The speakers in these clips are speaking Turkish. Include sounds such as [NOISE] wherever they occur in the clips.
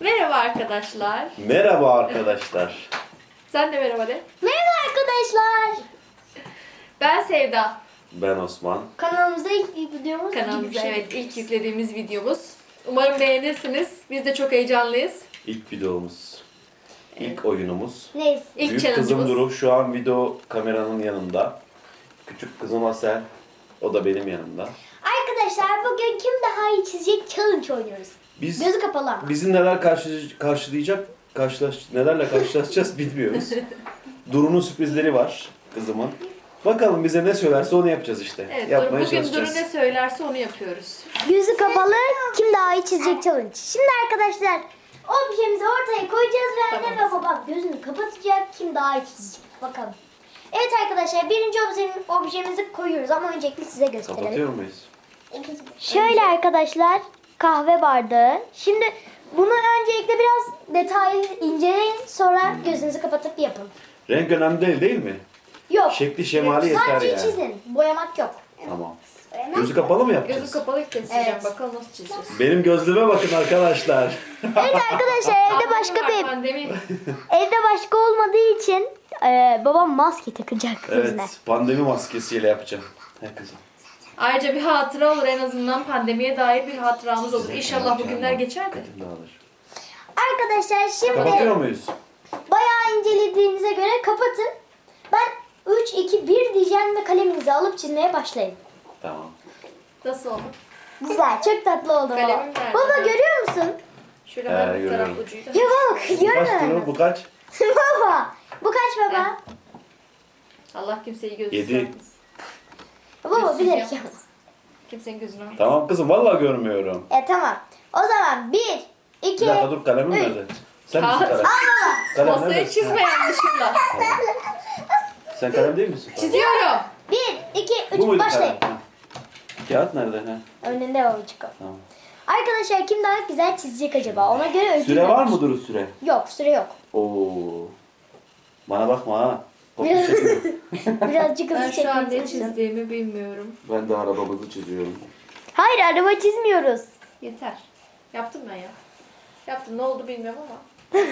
Merhaba arkadaşlar. Merhaba arkadaşlar. [LAUGHS] Sen de merhaba de. Merhaba arkadaşlar. Ben Sevda. Ben Osman. Kanalımızda ilk videomuz gibi Kanalımıza bir şey. evet ilk yüklediğimiz videomuz. Umarım beğenirsiniz. Biz de çok heyecanlıyız. İlk videomuz. İlk oyunumuz. Neyse. İlk Büyük kızım challenge'ımız. Duru şu an video kameranın yanında. Küçük kızım Asel. O da benim yanımda. Arkadaşlar bugün kim daha iyi çizecek challenge oynuyoruz. Biz Gözü kapalı ama. bizi neler karşı, karşılayacak, karşılaş, nelerle karşılaşacağız bilmiyoruz. [LAUGHS] Duru'nun sürprizleri var kızımın. Bakalım bize ne söylerse onu yapacağız işte. Evet, Yapmaya bugün Duru çalışacağız. ne söylerse onu yapıyoruz. Gözü kapalı kim daha iyi çizecek challenge. Şimdi arkadaşlar objemizi ortaya koyacağız ve anne ve babam gözünü kapatacak kim daha iyi çizecek. Bakalım. Evet arkadaşlar birinci objemi- objemizi koyuyoruz ama öncelikle size gösterelim. Kapatıyor muyuz? Şöyle arkadaşlar kahve bardağı. Şimdi bunu öncelikle biraz detaylı inceleyin sonra gözünüzü kapatıp yapın. Renk önemli değil değil mi? Yok. Şekli şemali yeter Sadece yani. çizin. Boyamak yok. Tamam. Gözü kapalı mı yapacağız? Gözü kapalı keseceğim. Evet. Bakalım nasıl çizeceğiz. Benim gözlüğüme bakın arkadaşlar. Evet arkadaşlar evde başka bir Pandemi. evde başka olmadığı için e, babam maske takacak gözüne. Evet, pandemi maskesiyle yapacağım. He kızım. Ayrıca bir hatıra olur en azından pandemiye dair bir hatıramız olur. İnşallah bu günler geçer de. Dikkatim dağılır. Arkadaşlar şimdi Kapatıyor muyuz? bayağı incelediğinize göre kapatın. Ben 3 2 1 diyeceğim ve kaleminizi alıp çizmeye başlayın. Tamam. Nasıl oldu? Güzel, çok tatlı oldu baba. Kalemim nerede? Baba görüyor musun? Şöyle He, ben bir taraf görüyorum. ucuyla. Ya bak, Bu kaç görmüyor Duru? musun? Bu kaç? baba, bu kaç baba? Allah kimseyi gözü Yedi. Baba Gözsüz bilerek yapma. yapma. Kimsenin gözünü almasın. Tamam kızım vallahi görmüyorum. E tamam. O zaman 1 2 Bir dakika dur kalemim Üç. nerede? Sen misin Kağıt. kalem? Al baba. Kalem Masayı nerede? çizme yanlışlıkla. [LAUGHS] Sen kalem değil misin? Çiziyorum. 1 2 Bu 3 muydu başlayın. kalem? Ha. Kağıt nerede? Ha? Önünde babacık o. Tamam. Arkadaşlar kim daha güzel çizecek acaba? Ona göre ödül Süre var vermiş. mı Duru süre? Yok, süre yok. Oo. Bana bakma ha. Çekiyorum. [LAUGHS] Birazcık Ben hızlı şu an ne çizdiğimi bilmiyorum. ben de arabamızı çiziyorum. Hayır, araba çizmiyoruz. Yeter. Yaptım ben ya. Yaptım. Ne oldu bilmiyorum ama. [LAUGHS]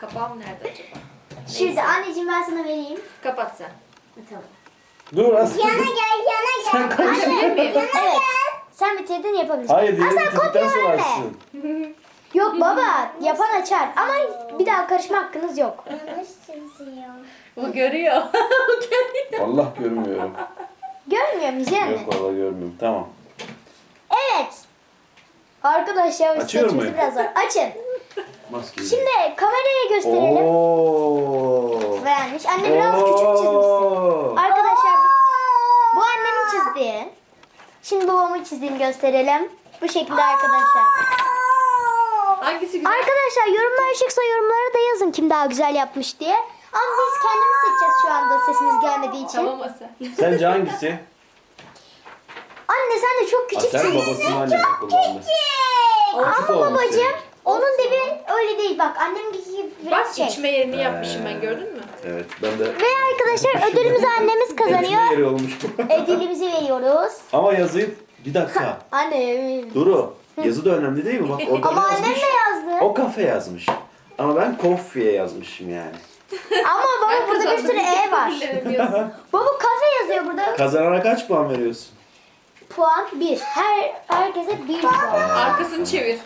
Kapağım nerede acaba? Şimdi anneciğim ben sana vereyim. Kapat sen. Tamam. Dur Aslı. gel, yana gel. [LAUGHS] Sen kaç? Miyim? Evet. Sen bitirdin yapabilirsin. Hayır Aa, diğeri sen bitirdikten kopya sonra verme. açsın. Yok baba, yapan açar. Ama bir daha karışma hakkınız yok. Bu görüyor. [LAUGHS] Bu görüyor. Allah görmüyorum. Görmüyor musun yani? Yok vallahi görmüyorum. Tamam. Evet. Arkadaşlar Açıyor seçmesi muyum? biraz zor. Açın. Maskeyi. Şimdi kameraya gösterelim. Oo. Vermiş. Anne biraz küçük çizmişsin. Oo. Arkadaşlar bu, bu annemin çizdiği. Şimdi babamın çizdiğini gösterelim. Bu şekilde arkadaşlar. Hangisi güzel? Arkadaşlar yorumlar çıksa yorumlara da yazın kim daha güzel yapmış diye. Ama biz kendimiz seçeceğiz şu anda sesimiz gelmediği için. Tamam Asa. Sence hangisi? Anne sen de çok küçük sen babasının annene kullandı. Küçük Ama olmuş babacığım senin. onun dibi öyle değil bak. Anneminki gibi biraz Bak şey. içme yerini yapmışım ben gördün mü? Evet ben de Ve arkadaşlar ödülümüzü annemiz kazanıyor. yeri olmuş bu. Ödülümüzü veriyoruz. Ama yazıyı bir dakika. Anne. Duru. Yazı da önemli değil mi? Bak orada Ama ne annem yazmış? de yazdı. O kafe yazmış. Ama ben koffiye yazmışım yani. Ama baba burada bir sürü E var. [LAUGHS] Baba kafe yazıyor burada. Kazanana kaç puan veriyorsun? Puan 1. Her herkese 1 puan. Arkasını çevir.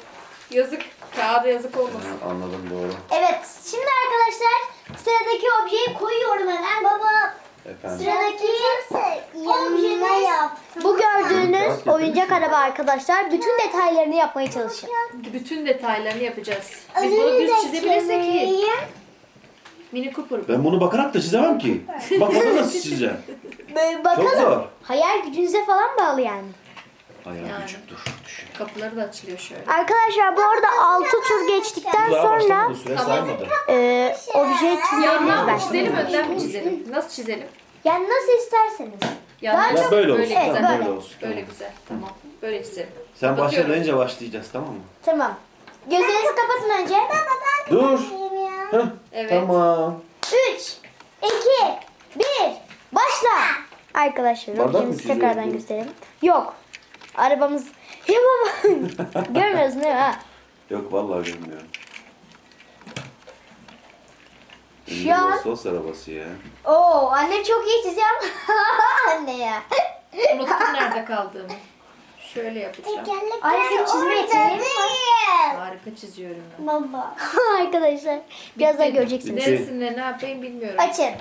Yazık. Kağıda yazık olmasın. Ha, anladım doğru. Evet. Şimdi arkadaşlar sıradaki objeyi koyuyorum hemen. Baba Efendim. sıradaki objemiz bu gördüğünüz oyuncak araba arkadaşlar. Bütün detaylarını yapmaya çalışın. Bütün detaylarını yapacağız. Biz bunu düz çizebilirsek iyi. Mini Cooper. bu. Ben bunu bakarak da çizemem ki. Bakmadan nasıl çizeceğim? [LAUGHS] Böyle Çok bakalım. zor. Hayal gücünüze falan bağlı yani. Ayağım Yani. küçük dur. Düşün. Kapıları da açılıyor şöyle. Arkadaşlar bu arada 6 tur geçtikten Daha sonra başlamadı süre Tamam. saymadı. e, obje çizebiliriz Yandan mı belki. çizelim önden mi çizelim? Nasıl çizelim? Yani nasıl isterseniz. Yandan Daha Ya böyle olsun. Böyle Evet, tamam, güzel. böyle olsun. Böyle Tamam. güzel. Tamam. Böyle çizelim. Sen Kapatıyorum. başla deyince başlayacağız tamam mı? Tamam. Gözlerinizi kapatın önce. Dur. Heh, Evet. Tamam. 3, 2, 1, başla. Arkadaşlar Bardak mı objemizi çiziyoruz tekrardan bunu? gösterelim. Yok. Arabamız... [LAUGHS] Ya baba. [LAUGHS] Görmüyorsun değil mi? Ha? Yok vallahi görmüyorum. Şu an Sos arabası ya. Oo annem çok iyi ama [LAUGHS] anne ya. Unuttum nerede kaldığımı. Şöyle yapacağım. Anne senin çizme yeteneğin var? Harika çiziyorum ben. Baba. [LAUGHS] Arkadaşlar birazdan Bitti. göreceksiniz. Bitti. Neresinde ne yapayım bilmiyorum. Açın. [LAUGHS]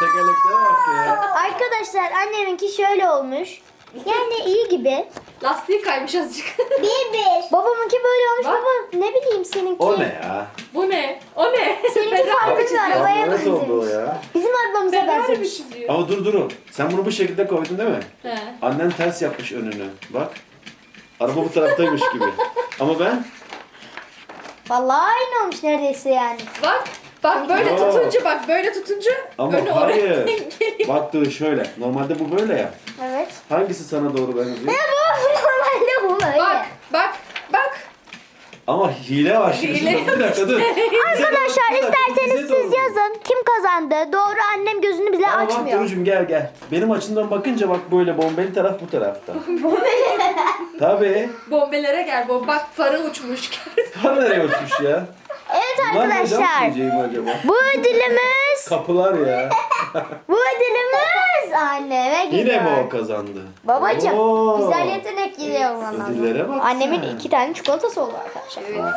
Tekerleklere bak ya. Arkadaşlar anneminki şöyle olmuş. Yani iyi gibi. Lastiği kaymış azıcık. [LAUGHS] Bir bir. Babamınki böyle olmuş Bak. baba ne bileyim seninki. O ne ya? Bu ne? O ne? Seninki Beraber farklı bir arabaya oldu o benzemiş. ya. Bizim arabamıza Beraber mi benzemiş. çiziyor? Ama dur dur. Sen bunu bu şekilde koydun değil mi? He. Annen ters yapmış önünü. Bak. Araba bu taraftaymış gibi. Ama ben Vallahi aynı olmuş neredeyse yani. Bak. Bak böyle Oo. tutunca bak böyle tutunca ama önü oraya hayır. geliyor. Bak dur şöyle. Normalde bu böyle ya. Hangisi sana doğru benziyor? Ya bu normalde bu böyle. Bak bak bak. Ama hile var şimdi. Hile Bir dakika dur. Arkadaşlar isterseniz siz yazın. Kim kazandı? Doğru annem gözünü bile Tamam açmıyor. Duru'cum gel gel. Benim açımdan bakınca bak böyle bombeli taraf bu tarafta. [LAUGHS] Tabii. Bombelere gel. Bom bak farı uçmuş. Kar [LAUGHS] nereye uçmuş ya? Evet Bunlar arkadaşlar. sileceğim acaba? Bu ödülümüz. Kapılar ya. [LAUGHS] bu ödülümüz anneme gidiyor. Yine mi o kazandı? Babacım Oo. güzel yetenek gidiyor bana. Ödüllere bak Annemin sen. iki tane çikolatası oldu arkadaşlar. evet.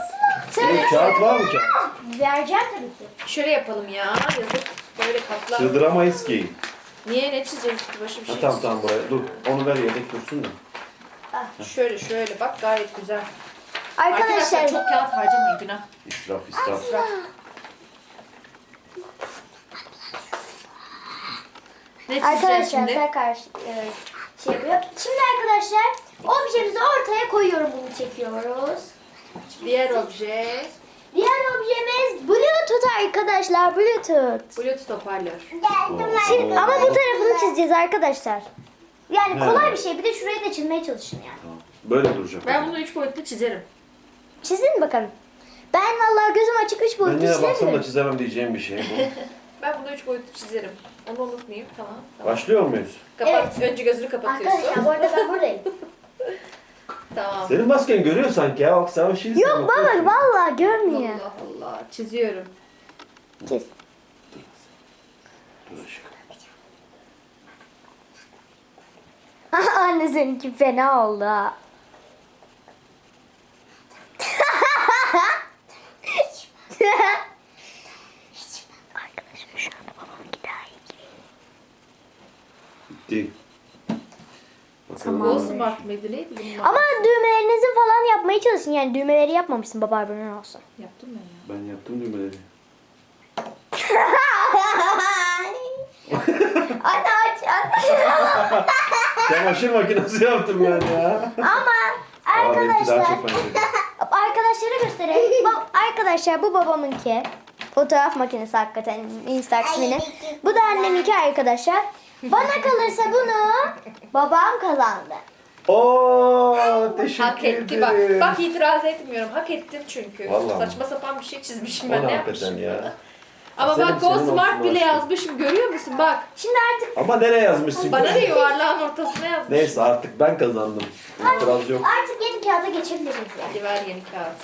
Senin kağıt var mı kağıt? Vereceğim tabii ki. Şöyle yapalım ya. Yazık. Böyle katlar. Sığdıramayız ki. Niye ne çizeceğiz üstü başı bir Ha, şey? tamam tamam buraya. Dur onu ver yedek dursun da. Şöyle şöyle bak gayet güzel. Arkadaşlar, Arkadaşlar çok kağıt harcamayın günah. İsraf israf. Israf. Ne çizeceğiz Arkadaşlar şimdi? sen karşı e, şey yapıyor. Şimdi arkadaşlar objemizi ortaya koyuyorum bunu çekiyoruz. Diğer obje. Diğer objemiz Bluetooth arkadaşlar Bluetooth. Bluetooth hoparlör. Şimdi, ama bu tarafını çizeceğiz arkadaşlar. Yani kolay bir şey. Bir de şurayı da çizmeye çalışın yani. Tamam. Böyle duracak. Ben bunu üç boyutlu çizerim. Çizin bakalım. Ben vallahi gözüm açık üç Ben boyutlu yine baksam da çizerim. çizemem diyeceğim bir şey bu. [LAUGHS] Ben bunu üç boyutlu çizerim. Onu unutmayayım. Tamam. tamam. Başlıyor muyuz? Kapat. Önce gözünü kapatıyorsun. Arkadaşlar bu arada ben buradayım. [LAUGHS] Tamam. Senin masken görüyor sanki ya. Bak sen bir şey Yok baba vallahi görmüyor. Allah Allah. Çiziyorum. Çiz. Dur aşkım. [LAUGHS] Anne seninki fena oldu ha. [LAUGHS] Arkadaşlar şu anda babamınki daha iyi. Bitti. Bakalım. Tamam. O smart mıydı neydi bunun? Ama düğmelerinizi falan yapmaya çalışın. Yani düğmeleri yapmamışsın baba haberin olsun. Yaptım ben ya. Ben yaptım düğmeleri. Anne aç aç. Çamaşır makinesi yaptım ben ya. Ama Aa, benimki daha arkadaşlar çok benziyor. arkadaşlara göstereyim. Bak, arkadaşlar bu babamınki. Fotoğraf makinesi hakikaten Instax'ini. Bu da anneminki arkadaşlar. Bana kalırsa bunu babam kazandı. Oo, teşekkür Hak etti bak. ederim. Bak itiraz etmiyorum. Hak ettin çünkü. Vallahi? Saçma sapan bir şey çizmişim O ben. ne Ne hakikaten yapmışım? ya. Ama Senin- bak senin smart olsun bile aşkım. yazmışım. Görüyor musun? Bak. Şimdi artık Ama nereye yazmışsın? Bana ne yuvarlağın ortasına yazmışım. Neyse artık ben kazandım. İtiraz yok. artık yeni kağıda geçebiliriz yani. Hadi ver yeni kağıt.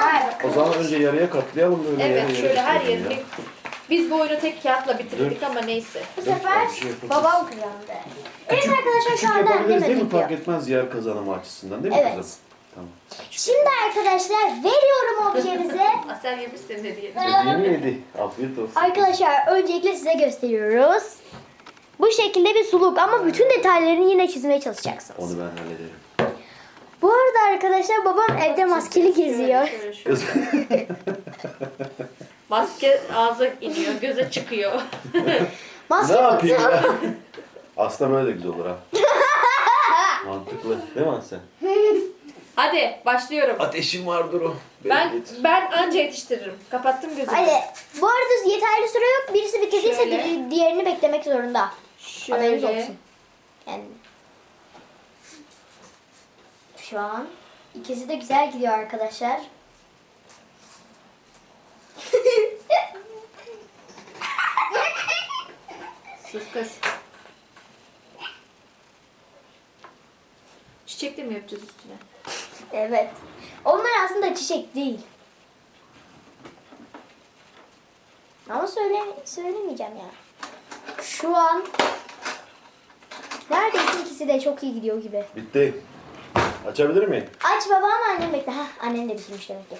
Ver O bakalım. zaman önce yarıya katlayalım böyle yarı Evet yarı şöyle her ya. yerini. Biz bu oyunu tek kağıtla bitirdik ama neyse. Bu sefer bir şey babam kazandı. Evet arkadaşlar şu anda annem yapabiliriz değil mi? ödüyor. Fark etmez yer kazanımı açısından değil mi Evet. kızım? Tamam. Şimdi arkadaşlar veriyorum objemizi. Asel [LAUGHS] yemişsin hediye. Dediğini yedi. Afiyet olsun. Arkadaşlar öncelikle size gösteriyoruz. Bu şekilde bir suluk ama bütün detaylarını yine çizmeye çalışacaksınız. Onu ben hallederim. Bu arada arkadaşlar babam evde maskeli geziyor. Kız. [LAUGHS] Maske ağza iniyor, göze çıkıyor. [LAUGHS] ne Maske yapayım kutu. ya? Aslında böyle de güzel olur ha. [LAUGHS] Mantıklı. Değil mi Aslen? Hadi başlıyorum. Ateşim var Duru. Beni Ben getir. ben anca yetiştiririm. Kapattım gözümü. Hadi. Bu arada yeterli süre yok. Birisi bitirdiyse Şöyle. di- diğerini beklemek zorunda. Haberiniz Şöyle. olsun. Yani. Şu an ikisi de güzel gidiyor arkadaşlar. Sus kız. Çiçek de mi yapacağız üstüne? Evet. Onlar aslında çiçek değil. Ama söyle, söylemeyeceğim ya. Şu an neredeyse ikisi de çok iyi gidiyor gibi. Bitti. Açabilir miyim? Aç babam annem bekle. Hah annen de bitirmiş demek ki.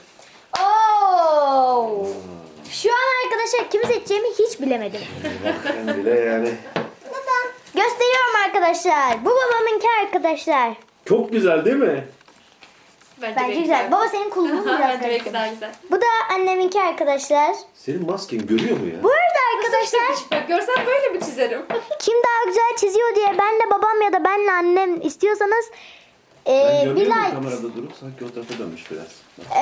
Şu an arkadaşlar kimi seçeceğimi hiç bilemedim. Ben bile yani. Gösteriyorum arkadaşlar. Bu babamınki arkadaşlar. Çok güzel değil mi? Bence, Bence güzel. Baba senin kulluğun [LAUGHS] biraz Bence daha güzel. Bu da anneminki arkadaşlar. Senin masken görüyor mu ya? Bu arada arkadaşlar Görsem böyle mi çizerim? [LAUGHS] kim daha güzel çiziyor diye benle babam ya da benle annem istiyorsanız Ben ee, bir muyum like. kamerada durup sanki o tarafa dönmüş biraz.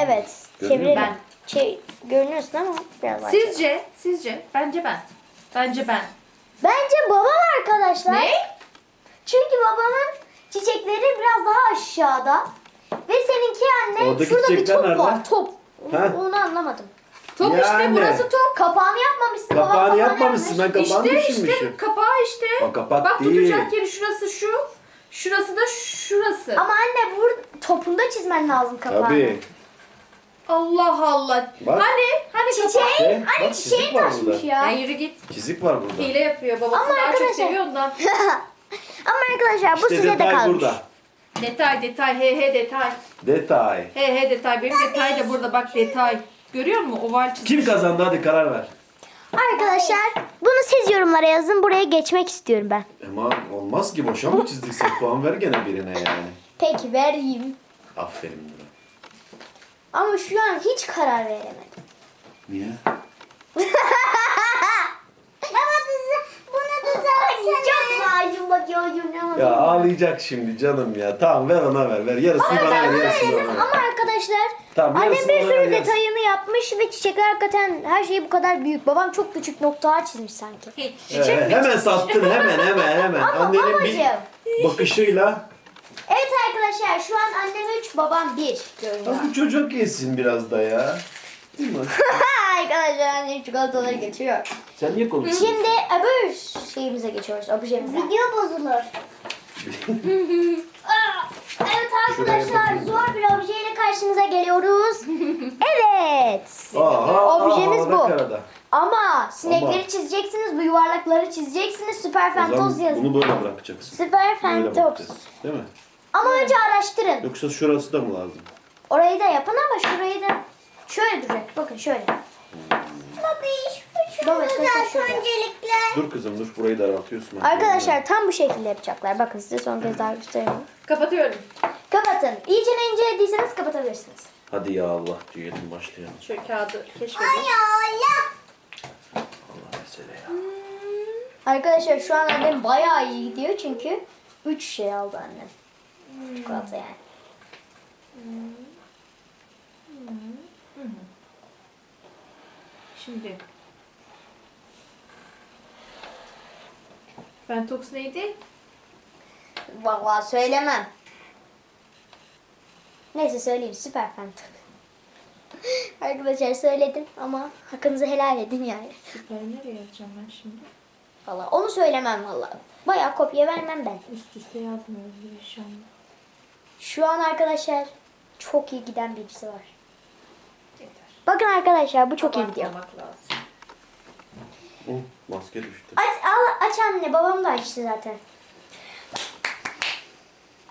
Evet. Görünüyor Çevirelim. Ben. Şey, görünüyorsun ama biraz var. Sizce, sizce, bence ben. Bence ben. Bence babam arkadaşlar. Ne? Çünkü babamın çiçekleri biraz daha aşağıda. Ve seninki anne Oradaki şurada bir çiçekler top nerede? var. Top. Ha? Onu anlamadım. Top işte, Yani. burası top. Kapağını yapmamışsın. babam Kapağını yapmamışsın. Ben kapağını İşte işte düşünmüşüm. kapağı işte. O kapak Bak değil. tutacak yeri şurası şu. Şurası da şurası. Ama anne bu topunda çizmen lazım kapağını. Tabii. Allah Allah. Bak. Hani? Hani Çiçeği? Şey, anne bak, çiçeği çizik var taşmış burada. ya. Ya yürü git. Çizik var burada. Hile yapıyor. Babası Ama daha çok arkadaşlar- seviyor ondan. [LAUGHS] Ama arkadaşlar bu İşte size de detay kalmış. burada. Detay detay he he detay. Detay. He he detay. Benim detay da burada bak detay. Görüyor musun? Oval çizmiş. Kim kazandı hadi karar ver. Arkadaşlar bunu siz yorumlara yazın. Buraya geçmek istiyorum ben. Ama olmaz ki boşa mı çizdik sen puan ver gene birine yani. Peki vereyim. Aferin. Ama şu an hiç karar veremedim. Niye? [LAUGHS] Baba bunu düzeltsene. Çok macun bakıyorum. Ya ağlayacak şimdi canım ya. Tamam ver ona ver. Ver yarısını bana ver yarısını ver. Ama arkadaşlar Tamam, annem yarısını bir bana sürü ver, yarısını. detayını yapmış ve çiçekler hakikaten her şeyi bu kadar büyük. Babam çok küçük noktalar çizmiş sanki. Hiç. Ee, hemen sattın hemen hemen hemen. Ama Annenin babacığım. bir bakışıyla. Arkadaşlar şu an annem 3 babam 1 görünüyor. Ya bu çocuk yesin biraz da ya. Değil mi? [LAUGHS] arkadaşlar annem çikolataları geçiyor. Sen niye konuşuyorsun? Şimdi öbür şeyimize geçiyoruz. Objemize. Video bozulur. [LAUGHS] evet arkadaşlar zor bir objeyle karşınıza geliyoruz. [LAUGHS] evet. Aa, Objemiz aa, bu. Karada. Ama sinekleri Ama- çizeceksiniz, bu yuvarlakları çizeceksiniz. Süper zaman yazın. bunu böyle bırakacaksın. Süper bakacağız. Değil mi? Ama önce araştırın. Yoksa şurası da mı lazım? Orayı da yapın ama şurayı da şöyle duracak. Bakın şöyle. Babiş, Baba, sen şöyle. öncelikle. Dur kızım dur burayı daraltıyorsun. Arkadaşlar tam bu şekilde yapacaklar. Bakın size son kez daha göstereyim. Kapatıyorum. Kapatın. İyice incelediyseniz kapatabilirsiniz. Hadi ya Allah diyelim başlayalım. Şöyle kağıdı keşfedin. Ay Allah. Allah mesele ya. Arkadaşlar şu an annem bayağı iyi gidiyor çünkü 3 şey aldı annem. Çikolata yani. Şimdi. Bentox neydi? Vallahi söylemem. Neyse söyleyeyim süper fanta. [LAUGHS] Arkadaşlar söyledim ama hakkınızı helal edin yani. Süper nereye yazacağım ben şimdi? Vallahi onu söylemem vallahi. Bayağı kopya vermem ben. Üst üste yazmıyorum bir inşallah. Şu an arkadaşlar çok iyi giden birisi var. Yeter. Bakın arkadaşlar bu çok iyi gidiyor. Abartmamak lazım. Hı, maske düştü. Aç, al, aç anne babam da açtı zaten.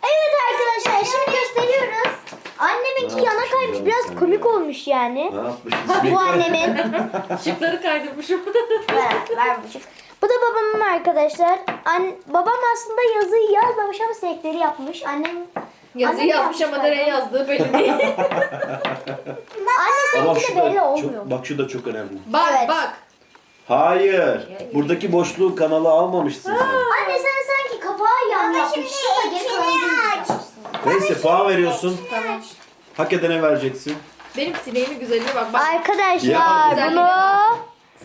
Evet arkadaşlar şimdi gösteriyoruz. Anneminki Ne yana yapmış kaymış ya biraz komik ya? olmuş yani. Ne? [LAUGHS] Bu annemin. [LAUGHS] Şıkları kaydırmışım. [LAUGHS] ver, ver buçuk. Bu da babamın arkadaşlar. An, babam aslında yazıyı yazmamış ama sinekleri yapmış. Annem Yazıyı Annem yazmış ama yapmış nereye yazdığı belli [LAUGHS] değil. Anne Ama seninki şu de belli da olmuyor. çok, bak şu da çok önemli. bak Evet. bak. Hayır. Buradaki boşluğu kanala almamışsın sen. Anne sen sanki kapağı yan yapmışsın da geri düzeltmişsin. Neyse puan veriyorsun. Tamam. Hak edene vereceksin. Benim sineğimin güzelliğine bak. bak. Arkadaşlar Ya. bunu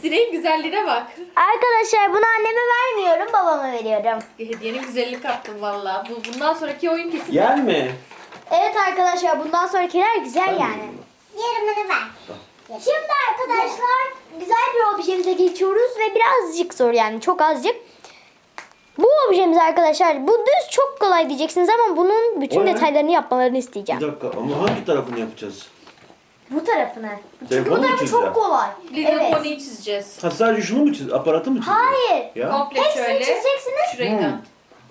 Sineğin güzelliğine bak. Arkadaşlar bunu anneme vermiyorum babama veriyorum. Hediyenin güzelliğini kaptım valla. Bu, bundan sonraki oyun kesin. Yer mi? Evet arkadaşlar bundan sonrakiler güzel Ben yani. miyim? Yarımını ver. Şimdi arkadaşlar güzel bir objemize geçiyoruz ve birazcık zor yani çok azıcık. Bu objemiz arkadaşlar bu düz çok kolay diyeceksiniz ama bunun bütün detaylarını yapmalarını Bir isteyeceğim. dakika ama hangi tarafını yapacağız? Bu tarafına. Çünkü Telefonu bu mu tarafı çizeceğim? çok kolay. Evet. Pony'yi çizeceğiz. Ha sadece şunu mu çiz? Aparatı mı çizdin? Hayır. Ya. Komple Hepsini şöyle. çizeceksiniz. Şurayı da.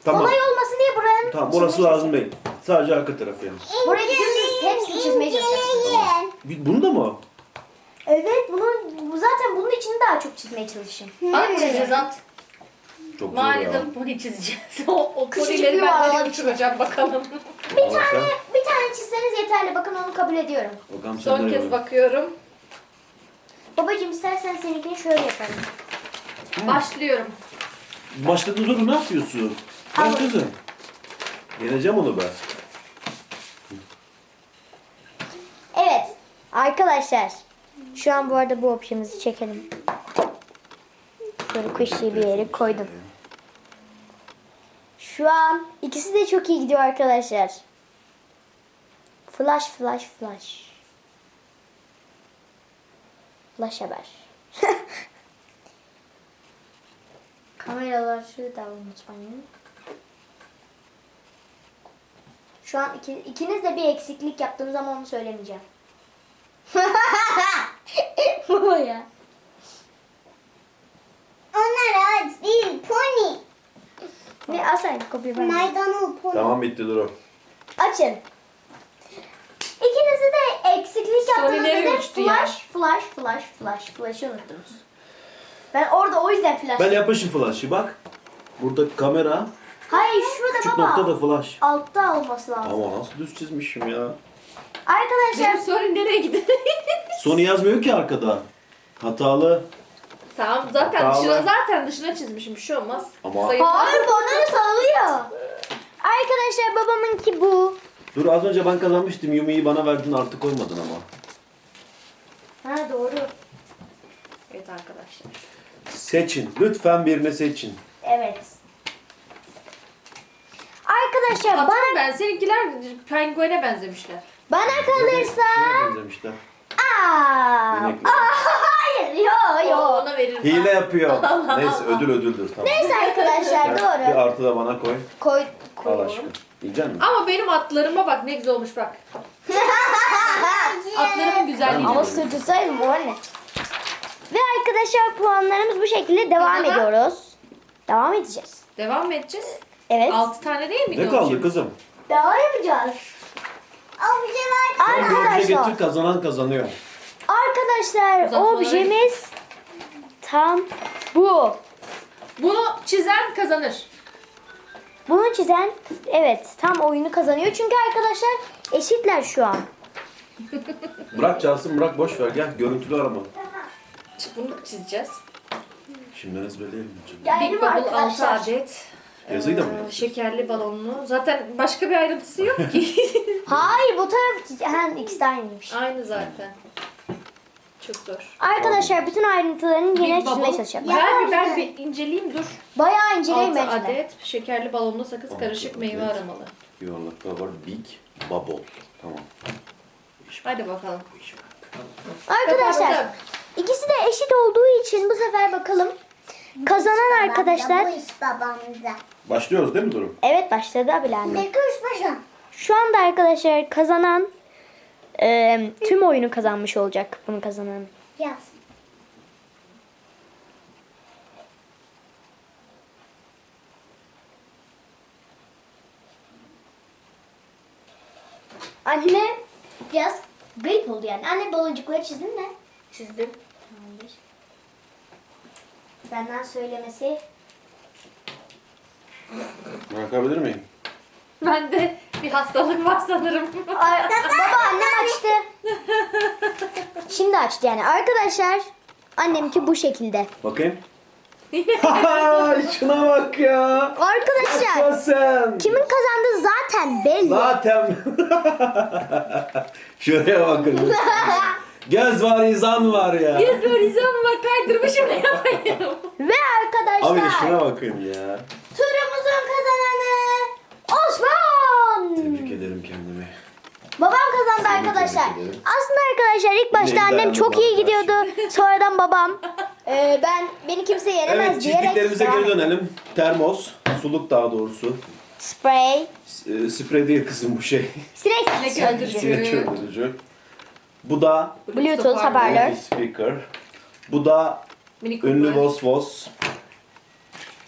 Tamam. Kolay olmasın diye buranın Tamam burası çizmeye lazım değil. Sadece arka tarafı yani. Burayı dümdüz hepsini çizmeye çalışacaksınız. Bir- Bunu da mı? Evet bunun bu zaten bunun için daha çok çizmeye çalışın. At çizeceğiz at. Çok zor ya. Mahallede pony çizeceğiz. [LAUGHS] o, o Küçücük ponyleri bir ben nereye uçuracağım bakalım. [LAUGHS] Bir tane bir tane çizseniz yeterli. Bakın onu kabul ediyorum. Bakalım sen Son nereye kez bak. bakıyorum. Babacığım istersen seninkini şöyle yapalım. Başlıyorum. Başladı dur ne yapıyorsun? Ben Al. kızım. Yeneceğim onu ben. Evet arkadaşlar. Şu an bu arada bu opşemizi çekelim. Böyle kuşluyu bir yere koydum. Şu an ikisi de çok iyi gidiyor arkadaşlar. Flash flash flash. Flash haber. [LAUGHS] Kameraları da unutmayın. Şu an iki, ikiniz de bir eksiklik yaptığınız ama onu söylemeyeceğim. [LAUGHS] Bu ya. Onlar ağaç değil, pony. Bir asaydı kopya ben. Maydanoz pony. Tamam bitti dur o. Açın. İkinizi de eksiklik yaptığınız nereye için uçtu ya? flash, flash, flash, flash, flash'ı unuttunuz. Ben orada o yüzden flash. Ben yapışım flash'ı bak. Burada kamera, Hayır şurada küçük baba. nokta da flash. Altta olması lazım. Ama nasıl düz çizmişim ya. Arkadaşlar Benim sorun nereye gidiyor? Sonu yazmıyor ki arkada. Hatalı. Tamam zaten Hatalı. dışına zaten dışına çizmişim bir şey olmaz. Ama-. Hayır bana sallıyor. Arkadaşlar babamınki bu. Dur az önce ben kazanmıştım. Yumi'yi bana verdin artık koymadın ama. Ha doğru. Evet arkadaşlar. Seçin. Lütfen birini seçin. Evet. Arkadaşlar Bana bana ben seninkiler penguene benzemişler. bana kalırsa benzemişler. Aa, Benekli. Yo yo. ona veririm. Hile yapıyor. [LAUGHS] Neyse ödül ödüldür tamam. Neyse arkadaşlar Bir doğru. artı da bana koy. Koy Al aşkım. Yiyecek misin? Ama benim atlarıma bak ne güzel olmuş bak. Atlarımın güzelliğine Ama bak. sürtülseydim bu anne. Ve arkadaşlar puanlarımız bu şekilde devam ediyoruz. Devam edeceğiz. Devam mı edeceğiz? Evet. 6 tane değil miydi Ne o kaldı şimdi? kızım? Devam yapacağız. Bir Arkadaşlar. getir kazanan kazanıyor. Arkadaşlar Uzatmaları- objemiz tam bu. Bunu çizen kazanır. Bunu çizen evet tam oyunu kazanıyor. Çünkü arkadaşlar eşitler şu an. [LAUGHS] Bırak çalsın bırak boş ver gel görüntülü arama. Bunu çizeceğiz. Şimdiden ezberleyelim. Geldim Big Bubble 6 arkadaşlar. adet. Yazıyı da mı Ee? Şekerli balonlu. Zaten başka bir ayrıntısı yok ki. [LAUGHS] Hayır bu taraf ha, ikisi de aynıymış. Aynı zaten. Çok zor. Arkadaşlar bütün ayrıntılarını yine çizmeye çalışacağım. Ben bir, ben bir inceleyeyim dur. Bayağı inceleyin 6 bence de. adet şekerli balonlu sakız Altı karışık meyve adet. aramalı. Yuvarlaklar var. Big Bubble. Tamam. Hadi bakalım. Arkadaşlar ikisi de eşit olduğu için bu sefer bakalım. Kazanan arkadaşlar. Bu iş babamda. Başlıyoruz değil mi durum? Evet başladı bile anne. Ne kuş? Şu anda arkadaşlar kazanan e, tüm oyunu kazanmış olacak bunu kazanan. Yaz. Anne biraz garip oldu yani. Anne baloncukları çizdin mi? Çizdim. Tamamdır. Benden söylemesi. Bırakabilir miyim? Bende bir hastalık var sanırım. Ay, baba annem açtı. Şimdi açtı yani. Arkadaşlar annemki bu şekilde. Bakayım. [LAUGHS] Şuna bak ya. Arkadaşlar sen? kimin kazandığı zaten belli. Zaten. [LAUGHS] Şuraya bakın. [LAUGHS] Göz var, izan var ya. Biz böyle izanıma kaydırmışım ne yapayım? Ve arkadaşlar Abi şuna bakın ya. turumuzun kazananı Osman. Tebrik ederim kendimi. Babam kazandı Seni arkadaşlar. tebrik ederim. Aslında arkadaşlar ilk başta annem çok iyi gidiyordu. Sonradan babam [LAUGHS] Ee, ben beni kimse yenemez Evet diyerek çiftliklerimize devam geri dönelim. Termos, suluk daha doğrusu. Spray, S- e, sprey değil kızım bu şey. [LAUGHS] sinek Sinek Sinek öldürücü. Bu da Bluetooth hoparlör. Bluetooth speaker. Bu da Mini ünlü Cooper. Vos Vos.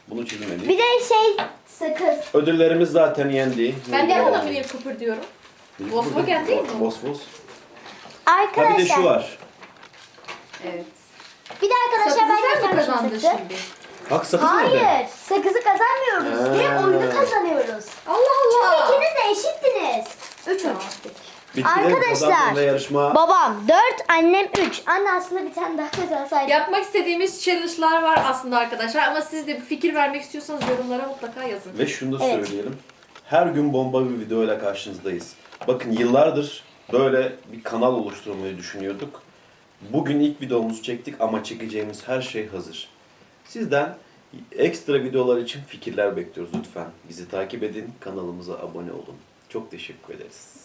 Bunu çizmedik. Bir de şey sakız. Ödüllerimiz zaten yendi. Ben de o? Mini Cooper diyorum. Volkswagen değil mi. Ha Arkadaşlar. bir de şu var. Evet. Bir de arkadaşlar Sakızı ben sen mi kazandın şimdi? Bak sakız nerede? Hayır. Sakızı kazanmıyoruz. Direkt oyunu kazanıyoruz. Allah Allah. İkiniz de eşittiniz. Üç Tamam. Bitti Arkadaşlar. yarışma. Babam 4, annem 3. Anne aslında bir tane daha kazansaydı. Yapmak istediğimiz challenge'lar var aslında arkadaşlar ama siz de bir fikir vermek istiyorsanız yorumlara mutlaka yazın. Ve şunu da Evet. söyleyelim. Her gün bomba bir videoyla karşınızdayız. Bakın yıllardır böyle bir kanal oluşturmayı düşünüyorduk. Bugün ilk videomuzu çektik ama çekeceğimiz her şey hazır. Sizden ekstra videolar için fikirler bekliyoruz lütfen. Bizi takip edin, kanalımıza abone olun. Çok teşekkür ederiz.